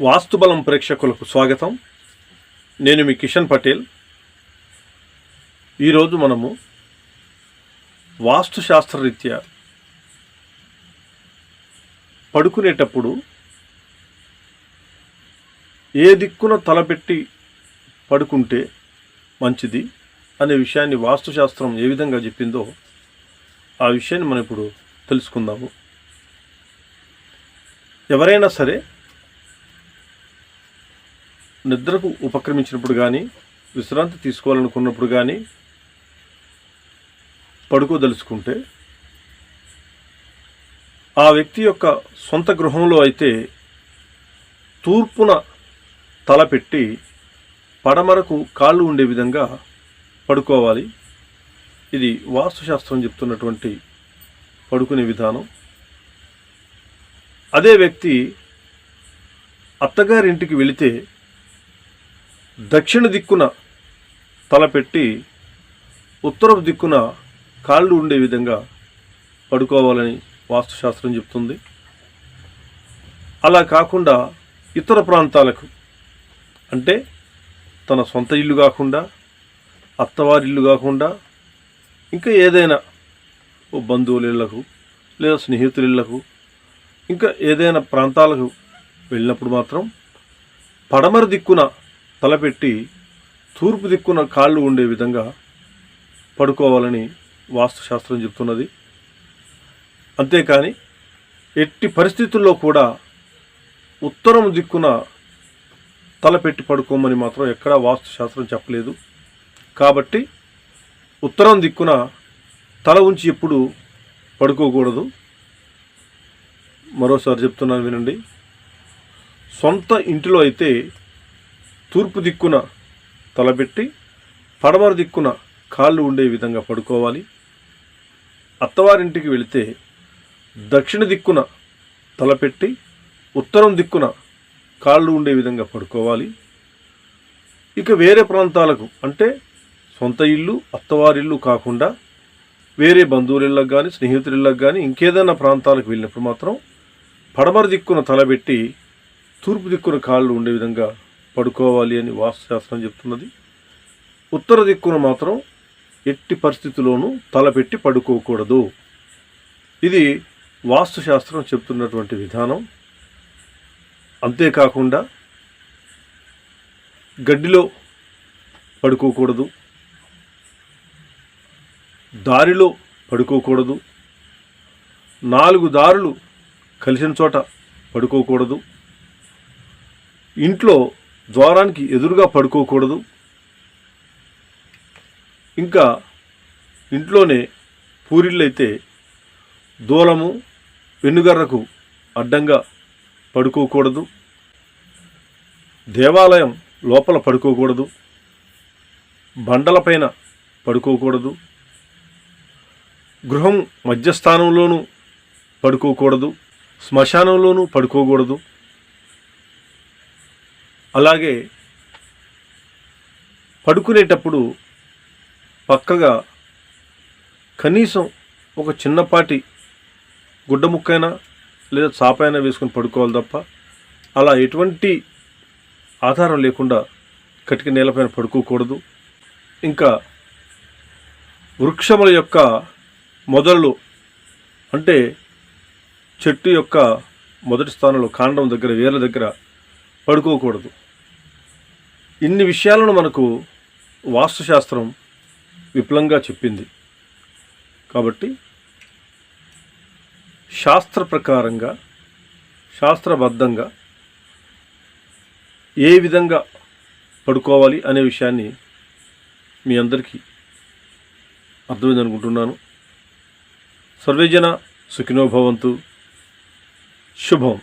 వాస్తుబలం ప్రేక్షకులకు స్వాగతం. నేను మీ కిషన్ పటేల్. ఈరోజు మనము వాస్తుశాస్త్రరీత్యా పడుకునేటప్పుడు ఏ దిక్కున తలపెట్టి పడుకుంటే మంచిది అనే విషయాన్ని వాస్తుశాస్త్రం ఏ విధంగా చెప్పిందో ఆ విషయాన్ని మనం ఇప్పుడు తెలుసుకుందాము. ఎవరైనా సరే నిద్రకు ఉపక్రమించినప్పుడు కానీ విశ్రాంతి తీసుకోవాలనుకున్నప్పుడు కానీ పడుకోదలుచుకుంటే ఆ వ్యక్తి యొక్క సొంత గృహంలో అయితే తూర్పున తలపెట్టి పడమరకు కాళ్ళు ఉండే విధంగా పడుకోవాలి. ఇది వాస్తుశాస్త్రం చెప్తున్నటువంటి పడుకునే విధానం. అదే వ్యక్తి అత్తగారింటికి వెళితే దక్షిణ దిక్కున తలపెట్టి ఉత్తరపు దిక్కున కాళ్ళు ఉండే విధంగా పడుకోవాలని వాస్తుశాస్త్రం చెప్తుంది. అలా కాకుండా ఇతర ప్రాంతాలకు అంటే తన సొంత ఇల్లు కాకుండా అత్తవారి ఇల్లు కాకుండా ఇంకా ఏదైనా ఓ బంధువుల ఇళ్ళకు లేదా స్నేహితుల ఇళ్ళకు ఇంకా ఏదైనా ప్రాంతాలకు వెళ్ళినప్పుడు మాత్రం పడమర దిక్కున తలపెట్టి తూర్పు దిక్కున కాళ్ళు ఉండే విధంగా పడుకోవాలని వాస్తుశాస్త్రం చెప్తున్నది. అంతేకాని ఎట్టి పరిస్థితుల్లో కూడా ఉత్తరం దిక్కున తలపెట్టి పడుకోమని మాత్రం ఎక్కడా వాస్తుశాస్త్రం చెప్పలేదు. కాబట్టి ఉత్తరం దిక్కున తల ఉంచి ఎప్పుడు పడుకోకూడదు. మరోసారి చెప్తున్నాను వినండి. సొంత ఇంటిలో అయితే తూర్పు దిక్కున తలబెట్టి పడమర దిక్కున కాళ్ళు ఉండే విధంగా పడుకోవాలి. అత్తవారింటికి వెళితే దక్షిణ దిక్కున తలపెట్టి ఉత్తరం దిక్కున కాళ్ళు ఉండే విధంగా పడుకోవాలి. ఇక వేరే ప్రాంతాలకు అంటే సొంత ఇల్లు అత్తవారిల్లు కాకుండా వేరే బంధువులకు కానీ స్నేహితులకు కానీ ఇంకేదైనా ప్రాంతాలకు వెళ్ళినప్పుడు మాత్రం పడమర దిక్కున తలబెట్టి తూర్పు దిక్కున కాళ్ళు ఉండే విధంగా పడుకోవాలి అని వాస్తుశాస్త్రం చెప్తున్నది. ఉత్తర దిక్కున మాత్రం ఎట్టి పరిస్థితుల్లోనూ తలపెట్టి పడుకోకూడదు. ఇది వాస్తుశాస్త్రం చెప్తున్నటువంటి విధానం. అంతేకాకుండా గడ్డిలో పడుకోకూడదు. దారిలో పడుకోకూడదు. నాలుగు దారులు కలిసిన చోట పడుకోకూడదు. ఇంట్లో ద్వారానికి ఎదురుగా పడుకోకూడదు. ఇంకా ఇంట్లోనే పూరిళ్ళైతే దూలము వెన్నుగర్రకు అడ్డంగా పడుకోకూడదు. దేవాలయం లోపల పడుకోకూడదు. బండలపైన పడుకోకూడదు. గృహం మధ్యస్థానంలోనూ పడుకోకూడదు. శ్మశానంలోనూ పడుకోకూడదు. అలాగే పడుకునేటప్పుడు పక్కగా కనీసం ఒక చిన్నపాటి గుడ్డ ముక్కైనా లేదా చాపైనా వేసుకొని పడుకోవాలి తప్ప అలా ఎటువంటి ఆధారం లేకుండా కటిక నేలపైన పడుకోకూడదు. ఇంకా వృక్షముల యొక్క మొదళ్ళు అంటే చెట్టు యొక్క మొదటి స్థానంలో కాండం దగ్గర వేర్ల దగ్గర పడుకోకూడదు. ఇన్ని విషయాలను మనకు వాస్తుశాస్త్రం విపులంగా చెప్పింది. కాబట్టి శాస్త్ర ప్రకారంగా శాస్త్రబద్ధంగా ఏ విధంగా పడుకోవాలి అనే విషయాన్ని మీ అందరికీ అర్థమైంది అనుకుంటున్నాను. సర్వేజన సుఖినోభవంతు శుభం.